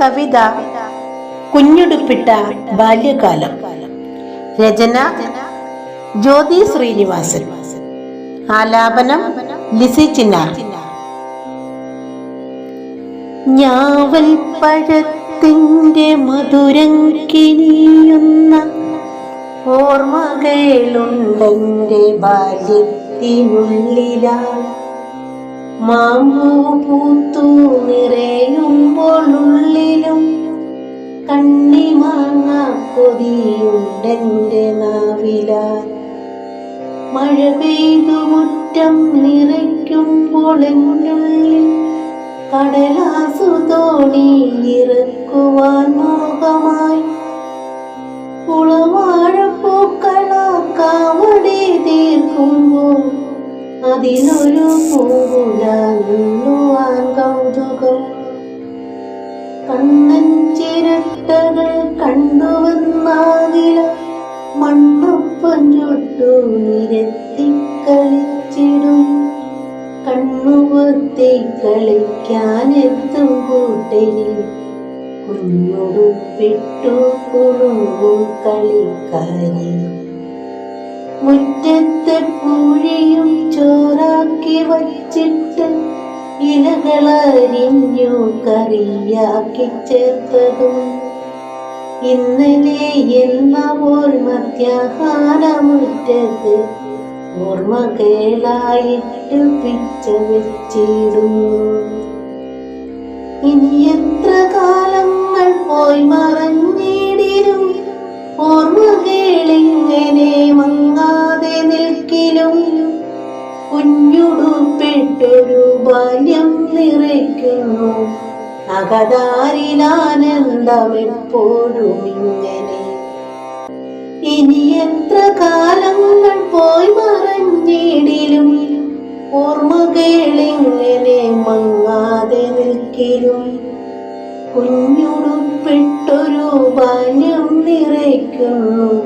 കവിത കുഞ്ഞുടുപ്പിട്ട ബാല്യകാലം. രചന ജ്യോതി ശ്രീനിവാസൻ. ആലാപനം ലിസി ചിന്നാർ ഞാവൽ പഴത്തിന്റെ മധുരം കിനിയുന്ന ഓർമ്മകളുണ്ടെന്റെ ബാല്യത്തിനുള്ളിലാ മാമ്പൂ പൂത്തു നിറയുമ്പോൾ ഉള്ളിലും കണ്ണിമാങ്ങ കൊതിയുണ്ടെന്റെ നാവിലാൽ. മഴ പെയ്തു മുറ്റം നിറയ്ക്കുമ്പോൾ എന്നുള്ളിൽ കടലാസു തോണി ഇറക്കുവാൻ മോഹമായി. കുളവാഴപ്പൂക്കളാക്കാവടി അതിനൊരു പൂവുലാൻ കൗതുകം. കണ്ണൻ ചിരട്ടകൾ കണ്ടുവന്നാകില മണ്ണൊപ്പം ചുട്ടു നിരത്തി കളിച്ചിടും കണ്ണുപൊത്തി കളിക്കാനെത്തും കൂട്ടരിൽ കുഞ്ഞുടുപ്പിട്ടു കുണുങ്ങും കളിക്കാരി മുറ്റത്തെ ചോറാക്കി വച്ചിട്ട് ഇലകളരിഞ്ഞു കറിയാക്കി ചേർത്തതും. ഇന്നലെ എന്ന പോൽ മധ്യാഹാരമുറ്റത്ത് ഓർമ്മകളായിട്ട് പിച്ച വെച്ചിടുന്നു ഇനി കുഞ്ഞുടുപ്പിട്ടൊരു ബാല്യം നിറയ്ക്കുന്നു. അകതാരിലാനന്ദമെപ്പോഴും ഇങ്ങനെ. ഇനി എത്ര കാലങ്ങൾ പോയി മറഞ്ഞിടിലും ഓർമ്മകളിങ്ങനെ മങ്ങാതെ നിൽക്കിലും. കുഞ്ഞുടുപ്പിട്ടൊരു ബാല്യം നിറയ്ക്കുന്നു.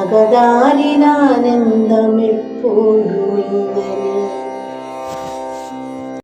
അകതാരിലാനന്ദമെപ്പോഴും ഇങ്ങനെ.